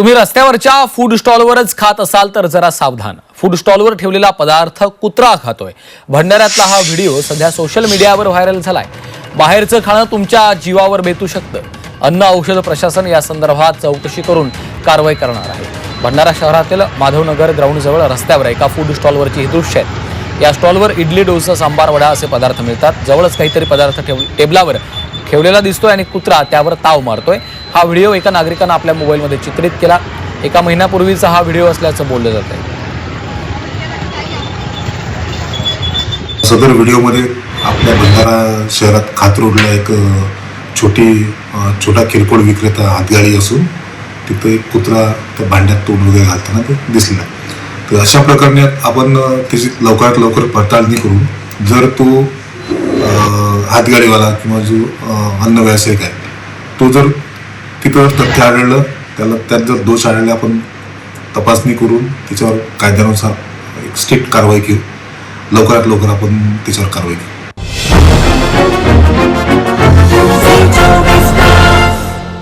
तुम्ही रस्त्यावरच्या फूड स्टॉलवरच खात असाल तर जरा सावधान. फूड स्टॉलवर ठेवलेला पदार्थ कुत्रा खातोय. भंडाऱ्यातला हा व्हिडिओ सध्या सोशल मीडियावर व्हायरल झालाय. बाहेरचं खाणं तुमच्या जीवावर बेतू शकतं. अन्न औषध प्रशासन या संदर्भात चौकशी करून कारवाई करणार आहे. भंडारा शहरातील माधवनगर ग्राउंडजवळ रस्त्यावर एका फूड स्टॉलवरची ही दृश्य आहेत या स्टॉलवर इडली डोसा सांबार वडा असे पदार्थ मिळतात. जवळच काहीतरी पदार्थ ठेव टेबलावर ठेवलेला दिसतोय आणि कुत्रा त्यावर ताव मारतोय. हा व्हिडिओ एका नागरिकानं आपल्या मोबाईलमध्ये चित्रित केला. एका महिन्यापूर्वीचा हा व्हिडिओ असल्याचं बोललं जात आहे सदर व्हिडिओमध्ये आपल्या भंडारा शहरात खातरोडला एक छोटी छोटा किरकोळ विक्रेता हातगाडी असून तिथं एक कुत्रा त्या भांड्यात तोंड वगैरे घालताना ते दिसला. तर अशा प्रकारे आपण त्याची लवकरात लवकर पडताळणी करून जर तो हातगाडीवाला किंवा जो अन्न व्यावसायिक आहे तो जर तिथं तथ्य आढळलं त्याला त्यात जर दोष आढळले आपण तपासणी करून त्याच्यावर कायद्यानुसार एक स्ट्रिक्ट कारवाई केली. लवकरात लवकर आपण त्याच्यावर कारवाई करू